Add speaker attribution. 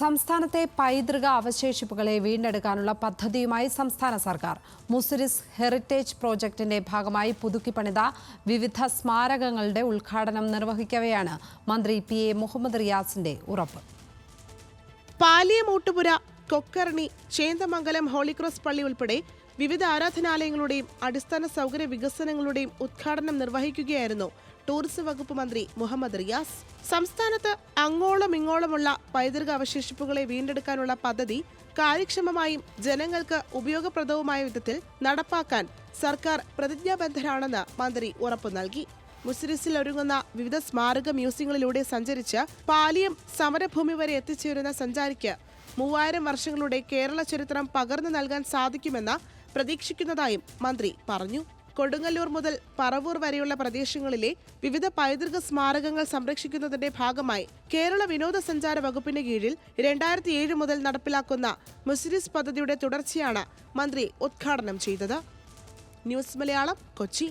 Speaker 1: സംസ്ഥാനത്തെ പൈതൃക അവശേഷിപ്പുകളെ വീണ്ടെടുക്കാനുള്ള പദ്ധതിയുമായി സംസ്ഥാന സർക്കാർ. മുസിരിസ് ഹെറിറ്റേജ് പ്രോജക്റ്റിന്റെ ഭാഗമായി പുതുക്കിപ്പണിത വിവിധ സ്മാരകങ്ങളുടെ ഉദ്ഘാടനം നിർവഹിക്കവെയാണ് മന്ത്രി പി എ മുഹമ്മദ് റിയാസിന്റെ ഉറപ്പ്.
Speaker 2: പാലിയമൂട്ടുപുര കൊക്കർണി ചേന്ദമംഗലം ഹോളിക്രോസ് പള്ളി ഉൾപ്പെടെ വിവിധ ആരാധനാലയങ്ങളുടെയും അടിസ്ഥാന സൗകര്യ വികസനങ്ങളുടെയും ഉദ്ഘാടനം നിർവഹിക്കുകയായിരുന്നു ടൂറിസം വകുപ്പ് മന്ത്രി മുഹമ്മദ് റിയാസ് സംസ്ഥാനത്ത് അങ്ങോളം ഇങ്ങോളമുള്ള പൈതൃക അവശേഷിപ്പുകളെ വീണ്ടെടുക്കാനുള്ള പദ്ധതി കാര്യക്ഷമമായും ജനങ്ങൾക്ക് ഉപയോഗപ്രദവുമായ വിധത്തിൽ നടപ്പാക്കാൻ സർക്കാർ പ്രതിജ്ഞാബദ്ധരാണെന്ന് മന്ത്രി ഉറപ്പു നൽകി. മുസ്രിസിൽ ഒരുങ്ങുന്ന വിവിധ സ്മാരക മ്യൂസിയങ്ങളിലൂടെ സഞ്ചരിച്ച് പാലിയം സമരഭൂമി വരെ എത്തിച്ചേരുന്ന സഞ്ചാരിക്ക് മൂവായിരം വർഷങ്ങളുടെ കേരള ചരിത്രം പകർന്നു നൽകാൻ സാധിക്കുമെന്ന് പ്രതീക്ഷിക്കുന്നതായും മന്ത്രി പറഞ്ഞു. കൊടുങ്ങല്ലൂർ മുതൽ പറവൂർ വരെയുള്ള പ്രദേശങ്ങളിലെ വിവിധ പൈതൃക സ്മാരകങ്ങൾ സംരക്ഷിക്കുന്നതിന്റെ ഭാഗമായി കേരള വിനോദസഞ്ചാര വകുപ്പിന് കീഴിൽ രണ്ടായിരത്തി ഏഴ് മുതൽ നടപ്പിലാക്കുന്ന മുസിരിസ് പദ്ധതിയുടെ തുടർച്ചയാണ് മന്ത്രി ഉദ്ഘാടനം ചെയ്തത്. ന്യൂസ് മലയാളം കൊച്ചി.